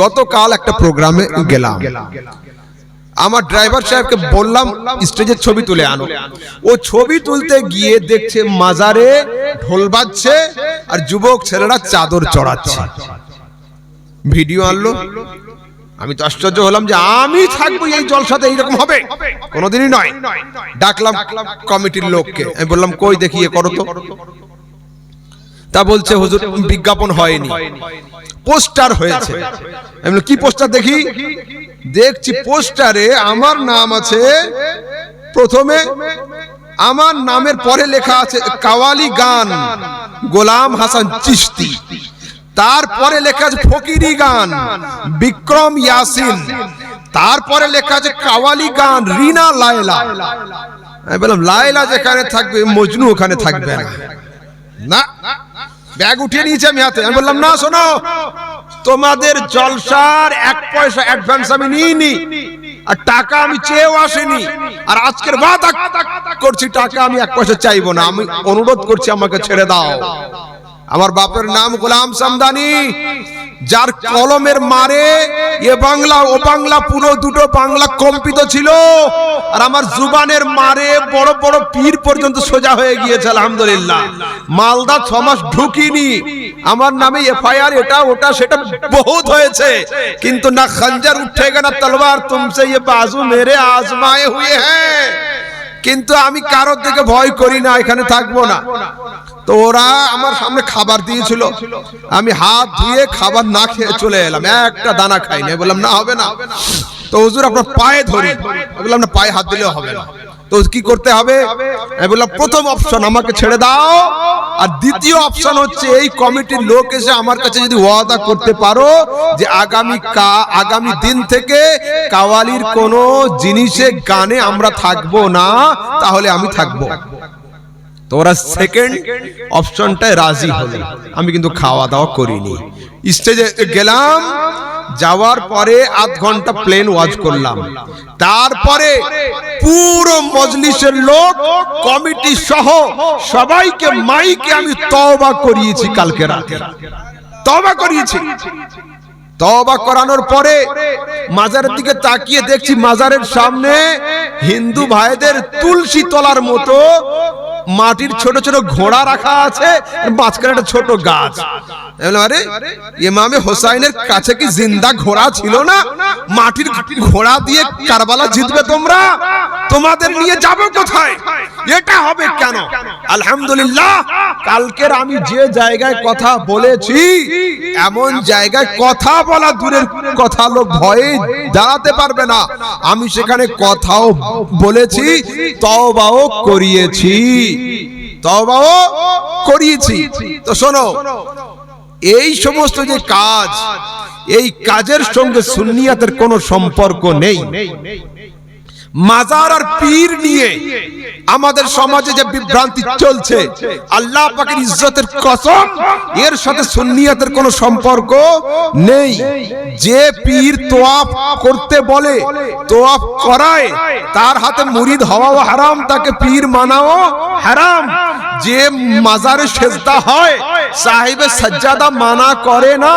গতকাল একটা প্রোগ্রামে গেলাম। আমার ড্রাইভার সাহেবকে বললাম, স্টেজের ছবি তুলে আনো। ও ছবি তুলতে গিয়ে দেখছে মাজারে ঢোল বাজছে আর যুবক ছেলেরা চাদর চড়াচ্ছে। ভিডিও আনলো। আমি তো আশ্চর্য হলাম যে আমি থাকব এই জলসাতে, এইরকম হবে? কোনোদিনই নয়। ডাকলাম কমিটির লোককে। আমি বললাম, কই দেখি এ করো তো। তা বলছে হুজুর বিজ্ঞাপন হয়নি। পোস্টার হয়েছে। আমি কি পোস্টার দেখি? দেখছি পোস্টারে আমার নাম আছে প্রথমে আমার নামের পরে লেখা আছে কাওয়ালি গান গোলাম হাসান চিশতি। তারপরে লেখা আছে ফকিরি গান বিক্রম ইয়াসিন। তারপরে লেখা আছে কাওয়ালি গান রিনা লায়লা। আমি বললাম লায়লা যেখানে থাকবে মজনু ওখানে থাকবে না। না, ব্যাগ উঠিয়ে নিয়েছি আমি হাতে। আমি বললাম, না, শোনো, তোমাদের জলসার এক পয়সা অ্যাডভান্স আমি নিইনি, আর টাকা আমি চেয়েও আসেনি, আর আজকের বাদ করছি, টাকা আমি এক পয়সা চাইব না, আমি অনুরোধ করছি আমাকে ছেড়ে দাও। আমার বাপের নাম গোলাম সামদানি যার কলমের মারে এ বাংলা, ও বাংলা, পুরো দুটো বাংলা কম্পিত ছিল। আর আমার জুবানের মারে বড় বড় পীর পর্যন্ত সোজা হয়ে গিয়েছে, আলহামদুলিল্লাহ। মালদা ছমাস ঢুকিনি। আমার নামে এফআইআর এটা, ওটা, সেটা বহুত হয়েছে। কিন্তু না খঞ্জার উঠেগা, না তলোয়ার তুমসে ইয়ে বাজু মেরে আজমায়ে হুয়ে হ্যাঁ কিন্তু আমি কারোর দিকে ভয় করি না, এখানে থাকব না। তো ওরা আমার সামনে খাবার দিয়েছিল। আমি হাত ধুয়ে খাবার না খেয়ে চলে এলাম। একটা দানা খাইনি। বললাম, না, হবে না। তো হুজুর, আপনার পায়ে ধরি। বললাম, না, পায়ে হাত দিলেও হবে না। তো কি করতে হবে? আমি বললাম, প্রথম অপশন আমাকে ছেড়ে দাও। আর দ্বিতীয় অপশন হচ্ছে, এই কমিটির লোক এসে আমার কাছে যদি ওয়াদা করতে পারো যে আগামী কা, আগামী দিন থেকে কাওয়ালির কোনো জিনিসে গানে আমরা থাকব না, তাহলে আমি থাকব। তো ওরা সেকেন্ড অপশনটায় রাজি হলো। আমি কিন্তু খাওয়া দাওয়া করিনি। স্টেজে গেলাম, যাওয়ার পরে আধ ঘণ্টা প্লেন ওয়াজ করলাম। তারপরে পুরো মজলিসের লোক কমিটি সহ সবাইকে মাইকে আমি তওবা করিয়েছি কালকে রাতে। তওবা করিয়েছি। তওবা করানোর পরে মাজারের দিকে তাকিয়ে দেখছি মাজারের সামনে হিন্দু ভাইদের তুলসী তলার মতো মাটির ছোট ছোট ঘোড়া রাখা আছে মাঝখানে একটা ছোট গাছ। আরে, ইমামে হোসাইনের কাছে কি জিন্দা ঘোড়া ছিল না? মাটির ঘোড়া দিয়ে কারবালা জিতবে তোমরা? তোমাদের নিয়ে যাবে কোথায়? এটা হবে কেন? আলহামদুলিল্লাহ, কালকের আমি যে জায়গায় কথা বলেছি, এমন জায়গায় কথা বলা দূরের কথা লোক ভয়ে দাঁড়াতে পারবে না। আমি সেখানে কথাও বলেছি, তওবাও করিয়েছি। তওবাও করিয়েছি। তো শোনো, এই সমস্ত যে কাজ, এই কাজের সঙ্গে সুন্নিয়াতের কোনো সম্পর্ক নেই। মাজার আর পীর নিয়ে আমাদের সমাজে যে বিভ্রান্তি চলছে, আল্লাহ পাকের ইজ্জতের কসম, এর সাথে সুন্নিয়াতের কোনো সম্পর্ক নেই। যে পীর তোয়াফ করতে বলে, তোয়াফ করায়, তার হাতে মুরিদ হওয়াও হারাম, তাকে পীর মানাও হারাম। যে মাজারে সেজদা হয় সাহেবের সজ্জাদা মানা করে না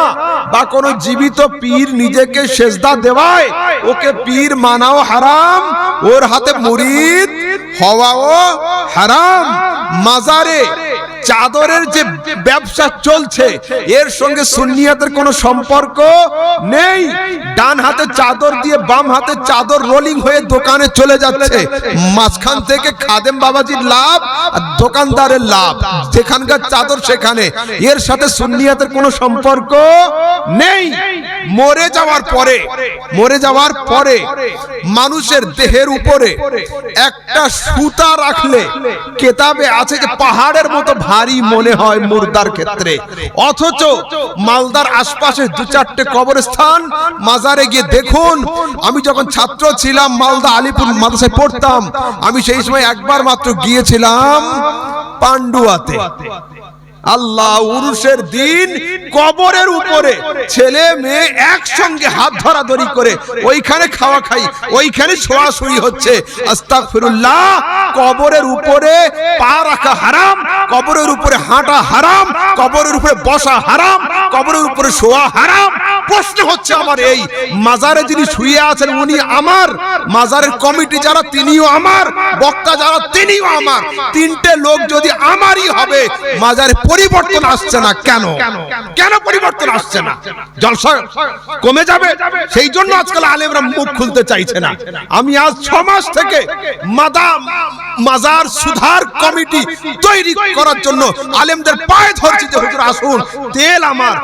বা কোনো জীবিত পীর নিজেকে সেজদা দেওয়ায়, ওকে পীর মানাও হারাম, ওর হাতে মুরিদ হওয়াও হারাম। মাজারে চাদরের যে ব্যবসা চলছে, এর সঙ্গে সুন্নিয়াতের কোনো সম্পর্ক নেই। ডান হাতে চাদর দিয়ে বাম হাতে চাদর রোলিং হয়ে দোকানে চলে যাচ্ছে। মাঝখান থেকে খাদেম বাবাজির লাভ আর দোকানদারের লাভ। যেখানকার চাদর সেখানে। এর সাথে সুন্নিয়াতের কোনো সম্পর্ক নেই। মরে যাওয়ার পরে, মরে যাওয়ার পরে মানুষের দেহের উপরে একটা সুতা রাখলে, কেতাবে আছে যে পাহাড়ের মতো ভারী মনে হয় মুর্দার ক্ষেত্রে। অথচ মালদার আশপাশে দু চারটে কবরস্থান, মাজারে গিয়ে দেখুন, আমি যখন ছাত্র ছিলাম, মালদা আলিপুর মাদ্রাসায় পড়তাম, আমি সেই সময় একবার মাত্র গিয়েছিলাম পান্ডুয়াতে। আল্লাহ উরুষের দিন কবরের উপরে ছেলে মেয়ে একসঙ্গে হাত ধরাধরি করে ওইখানে খাওয়া খাই, ওইখানে ছোঁয়াছুঁই হচ্ছে। আস্তাগফিরুল্লাহ, কবরের উপরে পা রাখা হারাম, কবরের উপরে হাঁটা হারাম, কবরের উপরে বসা হারাম, কবরের উপরে শোয়া হারাম। প্রশ্ন হচ্ছে আমার এই মাজারে যিনি শুয়ে আছেন, উনি আমার? মাজারের কমিটি যারা, তিনিও আমার। বক্তা যারা, তিনিও আমার। তিনটে লোক যদি আমারই হবে, মাজারে পরিবর্তন আসছে না কেন? কেন পরিবর্তন আসছে না? জলসা কমে যাবে? সেই জন্য আজকাল আলেমরা মুখ খুলতে চাইছে না। আমি আজ ছ মাস থেকে মাদা মাজার সুধার কমিটি তৈরি করার জন্য আলেমদের পায়ে ধরছি যে, হুজুর আসুন, তেল আমার।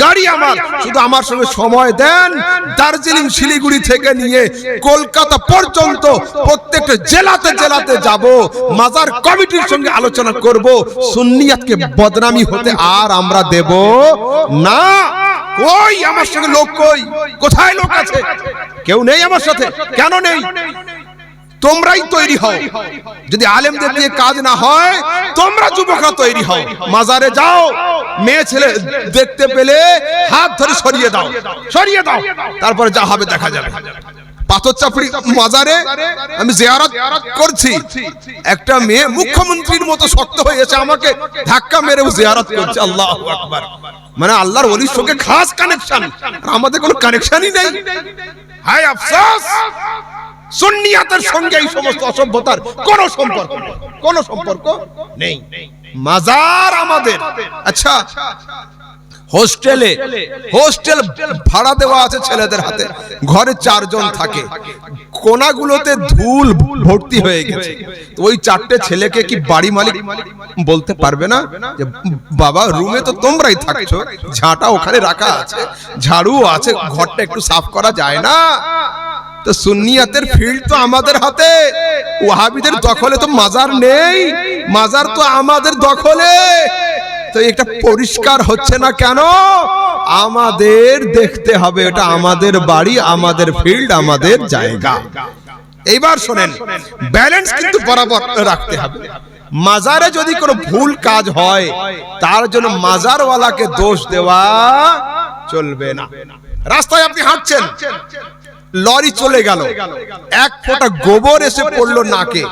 গাড়ি আমার, শুধু আমার সঙ্গে সময় দেন। দার্জিলিং, শিলিগুড়ি থেকে নিয়ে কলকাতা পর্যন্ত প্রত্যেকটা জেলাতে জেলাতে যাব। মাজার কমিটির সঙ্গে আলোচনা করব। সুন্নিয়াতকে বদনামি হতে আর আমরা দেব না। কই আমার সঙ্গে লোক কই? কোথায় লোক আছে? কেউ নেই আমার সাথে? কেন নেই? তোমরাই তৈরি হও। যদি আলেমদের দিয়ে কাজ না হয়, তোমরা যুবকরা তৈরি হও। মাজারে যাও, মেয়ে ছেলে দেখতে পেলে হাত ধরে সরিয়ে দাও সরিয়ে দাও, তারপরে যা হবে দেখা যাবে। পাথর চাপড়ি মাজারে আমি জিয়ারত করছি। একটা মেয়ে মুখ্যমন্ত্রীর মতো শক্ত হয়ে হয়েছে আমাকে ধাক্কা মেরে জিয়ারত করছে। আল্লাহ আকবার। মানে আল্লাহর ওলির সঙ্গে খাস কানেকশন আমাদের কোনো কানেকশনই নেই। হায় আফসোস! সুন্নিয়াতের সঙ্গে এই সমস্ত অসভ্যতার কোন সম্পর্ক কোন সম্পর্ক নেই। মাজার আমাদের। আচ্ছা হোস্টেলে, হোস্টেল ভাড়া দেওয়া আছে ছেলেদের হাতে। ঘরে চারজন থাকে। কোনাগুলোতে ধুল ভর্তি হয়ে গেছে। ওই চারটে ছেলেকে কি বাড়ি মালিক বলতে পারবে না? যে, বাবা, রুমে তো তোমরাই থাকছো। ঝাঁটা ওখানে রাখা আছে। ঝাড়ু আছে। ঘরটা একটু সাফ করা যায় না। তো সুন্নিয়াতের ফিল্ড তো আমাদের হাতে। ওয়াহাবিদের দখলে তো মাজার নেই। মাজার তো আমাদের দখলে। তো এটা পরিষ্কার হচ্ছে না কেন? আমাদের দেখতে হবে, এটা আমাদের বাড়ি, আমাদের ফিল্ড আমাদের জায়গা। এইবার শোনেন ব্যালেন্স কিন্তু বরাবর রাখতে হবে। মাজারে যদি কোনো ভুল কাজ হয়, তার জন্য মাজারওয়ালাকে দোষ দেওয়া চলবে না। রাস্তায় আপনি হাঁটছেন লরি চলে গেল। এক ফোঁটা গোবর এসে পড়ল নাকে।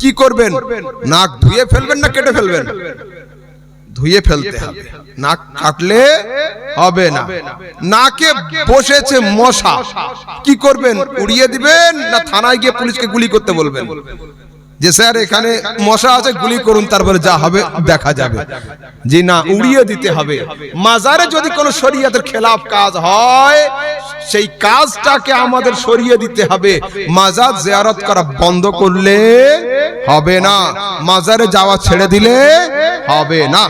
কি করবেন? নাক ধুয়ে ফেলবেন না কেটে ফেলবেন? ধুয়ে ফেলতে হবে। নাক কাটলে হবে না। নাকে বসেছে মশা। কি করবেন? উড়িয়ে দিবেন না থানায় গিয়ে পুলিশকে গুলি করতে বলবেন? যে স্যার, এখানে মশা আছে, গুলি করুন, তারপরে যা হবে দেখা যাবে। যে না, উড়িয়ে দিতে হবে। মাজারে যদি কোনো শরীয়তের খেলাফ কাজ হয়, সেই কাজটাকে আমাদের সরিয়ে দিতে হবে। মাজার জিয়ারত করা বন্ধ করলে হবে না। মাজারে যাওয়া ছেড়ে দিলে হবে না।